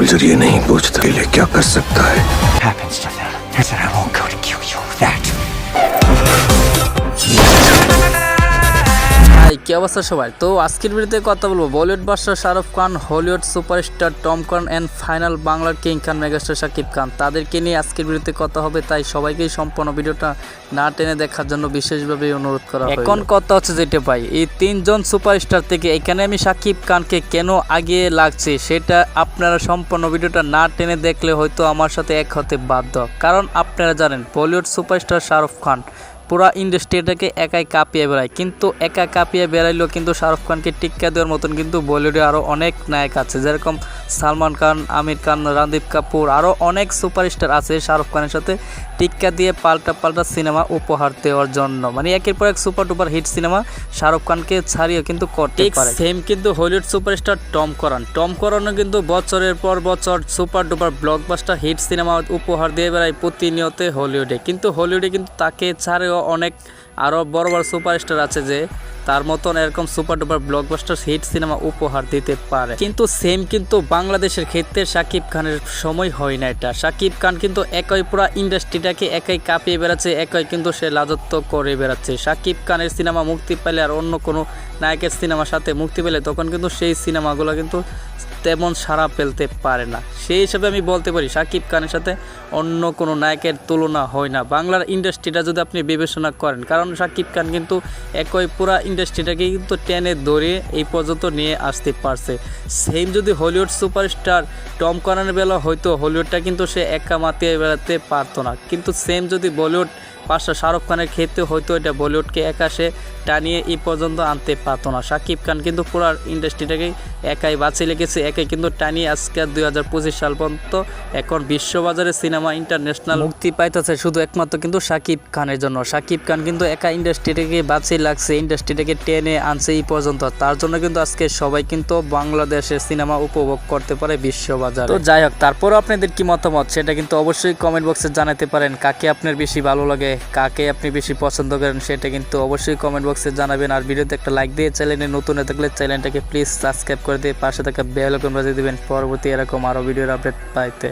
बोल जब ये नहीं पूछता क्या कर सकता है। কি অবস্থা সবাই? তো আজকের ভিডিওতে কথা বলব। বলিউড বাদশাহ Shahrukh Khan, Hollywood superstar Tom Khan and final বাংলার কিং খান মেগাস্টার শাকিব খান। তাদেরকে নিয়ে আজকের ভিডিওতে কথা হবে, তাই সবাইকেই সম্পূর্ণ ভিডিওটা না টেনে দেখার জন্য বিশেষভাবে অনুরোধ করা এখন কথা হচ্ছে যেটা ভাই, এই তিনজন সুপারস্টার থেকে এখানে আমি শাকিব খানকে কেন আগিয়ে লাগছে, সেটা আপনারা সম্পূর্ণ ভিডিওটা না টেনে দেখলে হয়তো আমার সাথে এক হতে বাধ্য। কারণ আপনারা জানেন, বলিউড সুপারস্টার শাহরুখ খান পুরা ইন্ডাস্ট্রিটাকে একাই কাঁপিয়ে বেড়ায়। কিন্তু একা কাঁপিয়ে বেড়াইলেও কিন্তু শাহরুখ খানকে টিক্কা দেওয়ার মতন কিন্তু বলিউডে আরও অনেক নায়ক আছে। যেরকম সালমান খান আমির খান রণদীপ কাপুর আরও অনেক সুপারস্টার আছে শাহরুখ খানের সাথে। টিক্কা দিয়ে পাল্টা পাল্টা সিনেমা উপহার দেওয়ার জন্য। মানে একের পর এক super duper hit cinema Shahrukh খানকে ছাড়িয়ে কিন্তু করতে পারে। সেম কিন্তু Hollywood superstar Tom Cruise. Tom করানও কিন্তু বছরের পর বছর super duper blockbuster hit cinema উপহার দিয়ে বেড়ায় প্রতিনিয়ত হলিউডে। কিন্তু হলিউডে কিন্তু তাকে ছাড়েও অনেক আরও বড় বড় সুপারস্টার আছে যে তার মতন এরকম super duper blockbuster hit cinema উপহার দিতে পারে। কিন্তু সেম কিন্তু বাংলাদেশের ক্ষেত্রে শাকিব খানের সময় হয় না এটা। শাকিব খান কিন্তু একই পুরো ইন্ডাস্ট্রিটাকে একাই কাঁপিয়ে বেড়াচ্ছে, একই কিন্তু সে রাজত্ব করে বেড়াচ্ছে। শাকিব খানের সিনেমা মুক্তি পেলে আর অন্য কোনো নায়কের সিনেমার সাথে মুক্তি পেলে তখন কিন্তু সেই সিনেমাগুলো কিন্তু তেমন সাড়া ফেলতে পারে না। সেই হিসাবে আমি বলতে পারি সাকিব খানের সাথে অন্য কোনো নায়কের তুলনা হয় না। বাংলার ইন্ডাস্ট্রিটা যদি আপনি বিবেচনা করেন, কারণ শাকিব খান, কিন্তু একই পুরা ইন্ডাস্ট্রিটাকে কিন্তু টেনে ধরে এই পর্যন্ত নিয়ে আসতে পারছে। সেম যদি হলিউড সুপারস্টার টম করানের বেলা হয়তো হলিউডটা কিন্তু সে একা মাতিয়ে বেড়াতে পারতো না। কিন্তু সেম যদি বলিউড পাশা শাহরুখ খানের ক্ষেত্রে হয়তো এটা বলিউডকে একা সে টানিয়ে এই পর্যন্ত আনতে পারতো না। শাকিব খান কিন্তু পুরো ইন্ডাস্ট্রিটাকে একাই বাঁচিয়ে লেগেছে একাই কিন্তু টানিয়ে আজকে দুই হাজার পঁচিশ সাল পর্যন্ত এখন বিশ্ববাজারে সিনেমা ইন্টারন্যাশনাল মুক্তি পাইতেছে শুধু একমাত্র কিন্তু শাকিব খানের জন্য। শাকিব খান কিন্তু একা ইন্ডাস্ট্রিটাকে বাঁচিয়ে লাগছে ইন্ডাস্ট্রিটাকে টেনে আনছে এই পর্যন্ত। তার জন্য কিন্তু আজকে সবাই কিন্তু বাংলাদেশের সিনেমা উপভোগ করতে পারে বিশ্ববাজার। তো যাই হোক, তারপরও আপনাদের কি মতামত? সেটা কিন্তু অবশ্যই কমেন্ট বক্সে জানাতে পারেন। কাকে আপনার বেশি ভালো লাগে? কাকে আপনি বেশি পছন্দ করেন সেটা কিন্তু অবশ্যই কমেন্ট বক্সে জানাবেন। আর ভিডিওতে একটা লাইক দিয়ে চ্যানেলে নতুন হয়ে থাকলে চ্যানেলটাকে প্লিজ সাবস্ক্রাইব করে দিয়ে পাশে থাকা বেল আইকন বাজিয়ে দেবেন। পরবর্তী এরকম আরও ভিডিওর আপডেট পাইতে।